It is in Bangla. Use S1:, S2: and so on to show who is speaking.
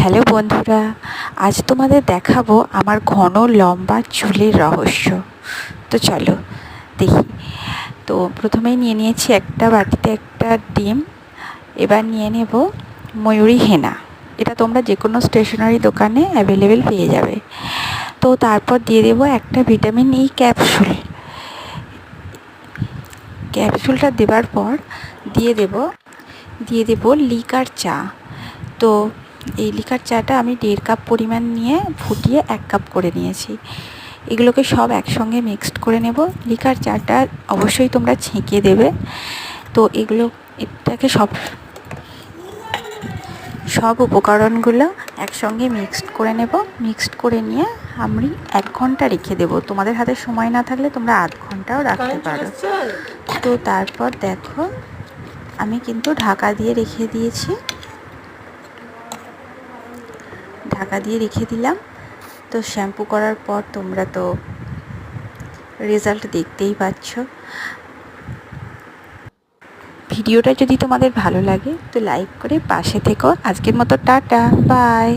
S1: হ্যালো বন্ধুরা, আজ তোমাদের দেখাবো আমার ঘন লম্বা চুলের রহস্য। তো চলো দেখি। তো প্রথমেই নিয়ে নিয়েছি একটা বাটিতে একটা ডিম, এবার নিয়ে নেব ময়ূরী হেনা। এটা তোমরা যে কোনো স্টেশনারি দোকানে অ্যাভেলেবেল পেয়ে যাবে। তো তারপর দিয়ে দেবো একটা ভিটামিন ই ক্যাপসুল। ক্যাপসুলটা দেওয়ার পর দিয়ে দেব দিয়ে দেব লিকার চা। তো এই লিকার চাটা আমি দেড় কাপ পরিমাণ নিয়ে ফুটিয়ে এক কাপ করে নিয়েছি। এগুলোকে সব একসঙ্গে মিক্সড করে নেব। লিকার চাটা অবশ্যই তোমরা ছেঁকে দেবে। তো এগুলো এটাকে সব সব উপকরণগুলো একসঙ্গে মিক্সড করে নেব। মিক্সড করে নিয়ে আমি এক ঘণ্টা রেখে দেবো। তোমাদের হাতে সময় না থাকলে তোমরা আধ ঘন্টাও রাখতে পারো। তো তারপর দেখো আমি কিন্তু ঢাকা দিয়ে রেখে দিয়েছি। ঢাকা দিয়ে রেখে দিলাম। তো শ্যাম্পু করার পর তোমরা তো রেজাল্ট দেখতেই পাচ্ছ। ভিডিওটা যদি তোমাদের ভালো লাগে তো লাইক করে পাশে থেকো। আজকের মতো টাটা, বাই।